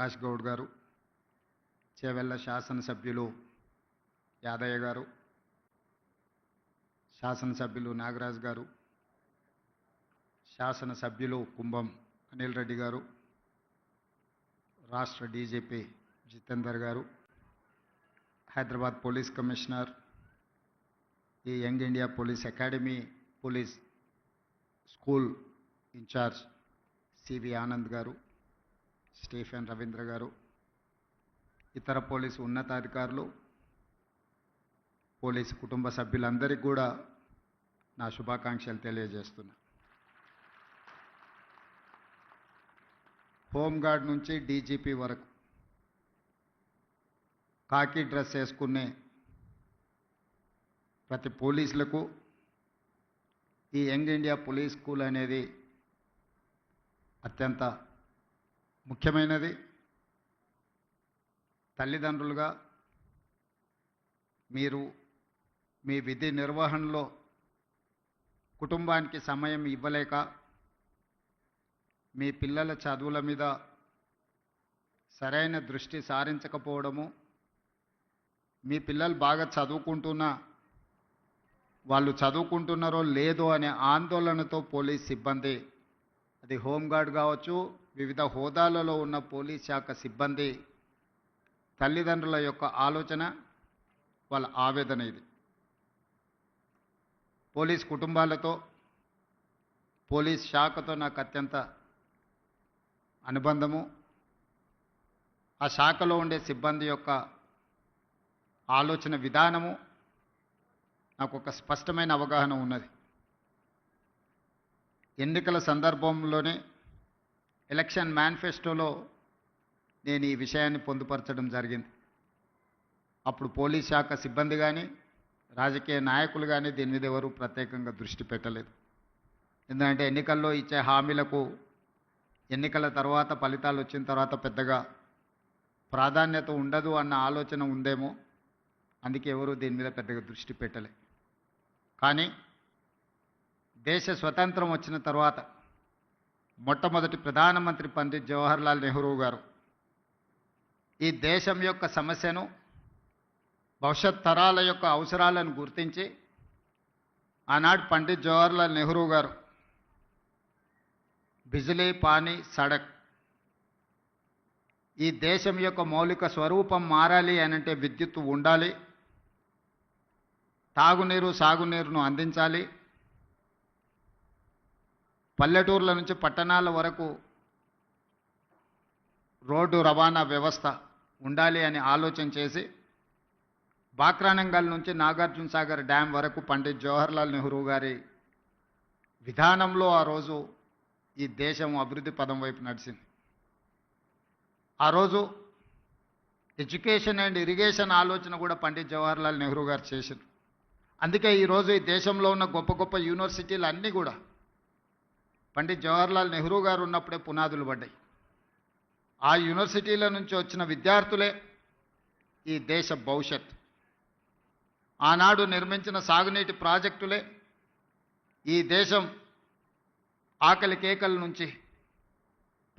ప్రకాష్ గౌడ్ గారు చేవెళ్ళ శాసనసభ్యులు యాదయ్య గారు శాసనసభ్యులు నాగరాజ్ గారు శాసనసభ్యులు కుంభం అనిల్ రెడ్డి గారు రాష్ట్ర DGP Jitender garu Hyderabad police commissioner ఈ young India police academy police school incharge C V Anand garu Stephen Ravindra గారు ఇతర పోలీసు ఉన్నతాధికారులు పోలీసు కుటుంబ సభ్యులందరికీ కూడా నా శుభాకాంక్షలు తెలియజేస్తున్నా. హోంగార్డ్ నుంచి డీజీపీ వరకు కాకి డ్రెస్ వేసుకునే ప్రతి పోలీసులకు ఈ యంగ్ ఇండియా పోలీస్ స్కూల్ అనేది అత్యంత ముఖ్యమైనది తల్లిదండ్రులుగా మీరు మీ విధి నిర్వహణలో కుటుంబానికి సమయం ఇవ్వలేక మీ పిల్లల చదువుల మీద సరైన దృష్టి సారించకపోవడము మీ పిల్లలు బాగా చదువుకుంటున్నా వాళ్ళు చదువుకుంటున్నారో లేదో అనే ఆందోళనతో పోలీస్ సిబ్బంది అది హోంగార్డ్ కావచ్చు వివిధ హోదాలలో ఉన్న పోలీస్ శాఖ సిబ్బంది తల్లిదండ్రుల యొక్క ఆలోచన వాళ్ళ ఆవేదన ఇది. పోలీస్ కుటుంబాలతో పోలీస్ శాఖతో నాకు అత్యంత అనుబంధము. ఆ శాఖలో ఉండే సిబ్బంది యొక్క ఆలోచన విధానము నాకు ఒక స్పష్టమైన అవగాహన ఉన్నది. ఎన్నికల సందర్భంలోనే ఎలక్షన్ మేనిఫెస్టోలో నేను ఈ విషయాన్ని పొందుపరచడం జరిగింది. అప్పుడు పోలీస్ శాఖ సిబ్బంది కానీ రాజకీయ నాయకులు కానీ దీని మీద ఎవరు ప్రత్యేకంగా దృష్టి పెట్టలేదు. ఎందుకంటే ఎన్నికల్లో ఇచ్చే హామీలకు ఎన్నికల తర్వాత ఫలితాలు వచ్చిన తర్వాత పెద్దగా ప్రాధాన్యత ఉండదు అన్న ఆలోచన ఉందేమో అందుకే ఎవరు దీని మీద పెద్దగా దృష్టి పెట్టలే. కానీ దేశ స్వతంత్రం వచ్చిన తర్వాత మొట్టమొదటి ప్రధానమంత్రి పండిత్ జవహర్లాల్ నెహ్రూ గారు ఈ దేశం యొక్క సమస్యను భవిష్యత్ తరాల యొక్క అవసరాలను గుర్తించి ఆనాడు పండిత్ జవహర్లాల్ నెహ్రూ గారు బిజిలీ పానీ సడక్. ఈ దేశం యొక్క మౌలిక స్వరూపం మారాలి అనంటే విద్యుత్తు ఉండాలి తాగునీరు సాగునీరును అందించాలి పల్లెటూర్ల నుంచి పట్టణాల వరకు రోడ్డు రవాణా వ్యవస్థ ఉండాలి అని ఆలోచన చేసి బాక్రానంగల్ నుంచి నాగార్జున సాగర్ డ్యాం వరకు పండిత్ జవహర్లాల్ నెహ్రూ గారి విధానంలో ఆ రోజు ఈ దేశం అభివృద్ధి పదం వైపు నడిచింది. ఆ రోజు ఎడ్యుకేషన్ అండ్ ఇరిగేషన్ ఆలోచన కూడా పండిత్ జవహర్లాల్ నెహ్రూ గారు చేశారు అందుకే ఈరోజు ఈ దేశంలో ఉన్న గొప్ప గొప్ప యూనివర్సిటీలు అన్నీ కూడా పండిత్ జవహర్లాల్ నెహ్రూ గారు ఉన్నప్పుడే పునాదులు పడ్డాయి. ఆ యూనివర్సిటీల నుంచి వచ్చిన విద్యార్థులే ఈ దేశ భవిష్యత్. ఆనాడు నిర్మించిన సాగునీటి ప్రాజెక్టులే ఈ దేశం ఆకలి కేకల నుంచి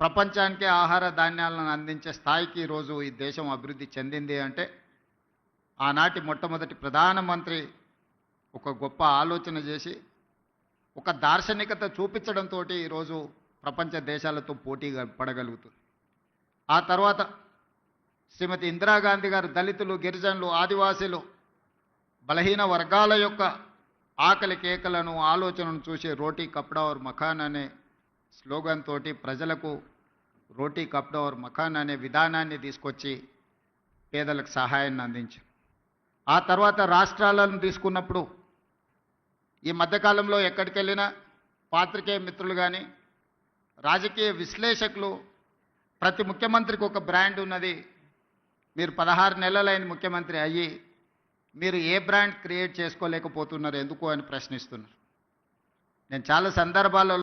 ప్రపంచానికే ఆహార ధాన్యాలను అందించే స్థాయికి ఈరోజు ఈ దేశం అభివృద్ధి చెందింది అంటే ఆనాటి మొట్టమొదటి ప్రధానమంత్రి ఒక గొప్ప ఆలోచన చేసి ఒక దార్శనికత చూపించడంతో ఈరోజు ప్రపంచ దేశాలతో పోటీ పడగలుగుతుంది. ఆ తర్వాత శ్రీమతి ఇందిరాగాంధీ గారు దళితులు గిరిజనులు ఆదివాసీలు బలహీన వర్గాల యొక్క ఆకలి కేకలను ఆలోచనను చూసి రోటీ కప్డవర్ మఖాన్ అనే స్లోగన్ తోటి ప్రజలకు రోటీ కప్డవర్ మఖాన్ అనే విధానాన్ని తీసుకొచ్చి పేదలకు సహాయాన్ని అందించారు. ఆ తర్వాత రాష్ట్రాలను తీసుకున్నప్పుడు ఈ మధ్యకాలంలో ఎక్కడికి వెళ్ళినా పాత్రికేయ మిత్రులు కానీ రాజకీయ విశ్లేషకులు ప్రతి ముఖ్యమంత్రికి ఒక బ్రాండ్ ఉన్నది. మీరు పదహారు నెలలైన ముఖ్యమంత్రి అయ్యి మీరు ఏ బ్రాండ్ క్రియేట్ చేసుకోలేకపోతున్నారు ఎందుకు అని ప్రశ్నిస్తున్నారు. నేను చాలా సందర్భాలలో